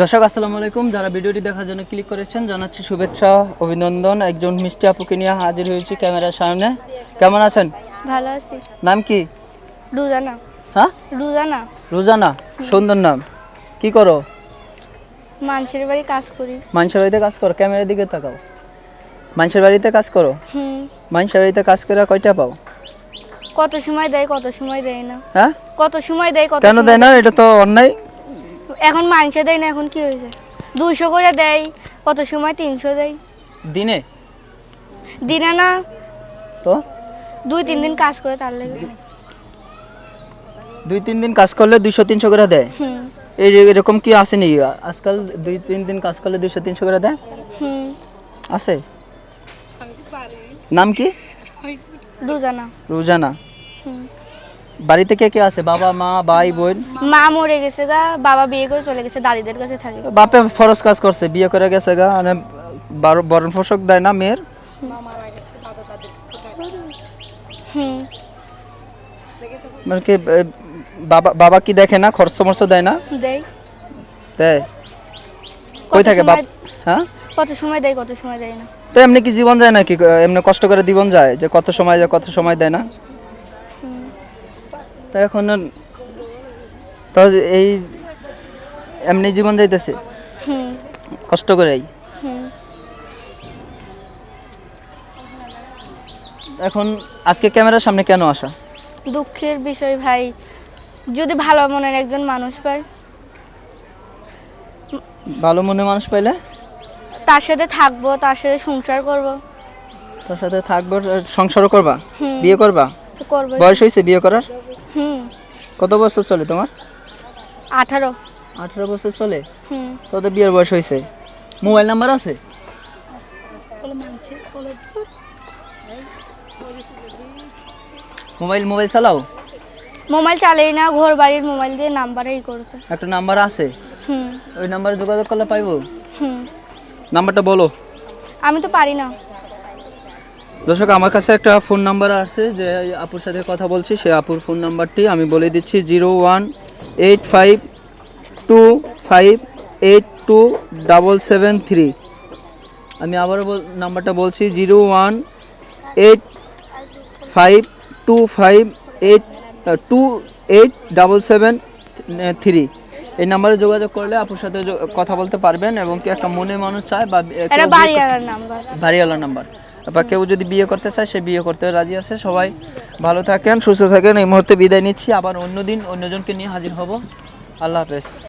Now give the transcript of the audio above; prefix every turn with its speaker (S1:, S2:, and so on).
S1: দর্শক আসসালামু আলাইকুম। যারা ভিডিওটি দেখার জন্য ক্লিক করেছেন জানাচ্ছি শুভেচ্ছা অভিনন্দন। একজন মিষ্টি আপুকে নিয়ে হাজির হয়েছি ক্যামেরার সামনে। কেমন আছেন?
S2: ভালো আছি।
S1: নাম কি?
S2: রুজানা।
S1: হ্যাঁ?
S2: রুজানা।
S1: রোজানা সুন্দর নাম। কি করো?
S2: মানুষের বাড়ি কাজ করি।
S1: মানুষের বাড়িতে কাজ করো? ক্যামেরার দিকে তাকাও। মানুষের বাড়িতে কাজ করো?
S2: হুম।
S1: মানুষের বাড়িতে কাজ করে কয়টা পাও?
S2: কত সময় দেয় কত সময় দেয় না।
S1: হ্যাঁ?
S2: কত সময় দেয় কত
S1: কেন দেয় না? এটা তো অন্যায়।
S2: এখন মানুষে দেয় না এখন কি হয়েছে? দুইশো করে দেয় কত সময়? তিনশো দেয়।
S1: দিনে?
S2: দিনে না
S1: তো?
S2: দুই তিন দিন কাজ করে তার লেগে।
S1: দুই তিন দিন কাজ করলে দুইশো তিনশো করে দেয়? এই এরকম কি আসেনি আজকাল দুই তিন দিন কাজ করলে দুইশো তিনশো করে দেয়? আছে? নাম কি?
S2: রুজানা।
S1: রোজানা। বাড়িতে কে কে আছে? বাবা মা ভাই বোন?
S2: মা। মরে গেছে গা বাবা বিয়ে করে চলে গেছে দাদিদের কাছে থাকে।
S1: বাপে ফরজ কাজ করছে বিয়ে করে গেছে গা মানে বরণ পোষক দেয় না মেয়ের? মানে কি বাবা বাবা কি দেখে না? খরচ মরচ দেয় না?
S2: দেয়।
S1: দেয়। কই থাকে বাপ?
S2: সময়-
S1: হ্যাঁ?
S2: কত সময় দেয় কত সময় দেয় না।
S1: তো এমনি কি জীবন যায় নাকি? এমনি কষ্ট করে জীবন যায়? যে কত সময় যায় কত সময় দেয় না? তো এখন তো এই এমনি জীবন যাইতেছে? কষ্ট করেই? এখন আজকে ক্যামেরার সামনে কেন আসা?
S2: দুঃখের বিষয় ভাই। যদি ভালো মনের একজন মানুষ পায়।
S1: ভালো মনে মানুষ পাইলে?
S2: তার সাথে থাকব তার সাথে সংসার করব।
S1: তার সাথে থাকব সংসারও করবা? বিয়ে করবা?
S2: করব
S1: বয়স হয়েছে বিয়ে করার? কত বছর চলে তোমার?
S2: আঠারো।
S1: আঠারো বছর চলে?
S2: হুম।
S1: তোদের বিয়ের বয়স হয়েছে। মোবাইল নাম্বার আছে? মোবাইল মোবাইল চালাও?
S2: মোবাইল চালেই না ঘর বাড়ির মোবাইল দিয়ে নাম্বার এই করছে।
S1: একটা নাম্বার আছে?
S2: হুম।
S1: ওই নাম্বারে যোগাযোগ করলে পাইবো?
S2: হুম।
S1: নাম্বারটা বলো।
S2: আমি তো পারি না।
S1: দর্শক আমার কাছে একটা ফোন নাম্বার আছে যে আপুর সাথে কথা বলছি। সে আপুর ফোন নাম্বারটি আমি বলে দিচ্ছি zero one eight five two five eight two double seven three. আমি আবারও নাম্বারটা বলছি zero one eight five two five eight two eight double seven three. এই নাম্বারে যোগাযোগ করলে আপুর সাথে কথা বলতে পারবেন এবং কি একটা মনে মানুষ চায় বা কেউ
S2: এটা
S1: বিয়ে
S2: বাড়ি
S1: করতে-
S2: আলার নাম্বার।
S1: বাড়িওয়ালা নাম্বার। বা কেউ যদি বিয়ে করতে চায়, সে বিয়ে করতে রাজি আছে। সবাই ভালো থাকেন, সুস্থ থাকেন। এই মুহূর্তে বিদায় নিচ্ছি। আবার অন্যদিন অন্যজনকে নিয়ে হাজির হব। আল্লাহ হাফেজ।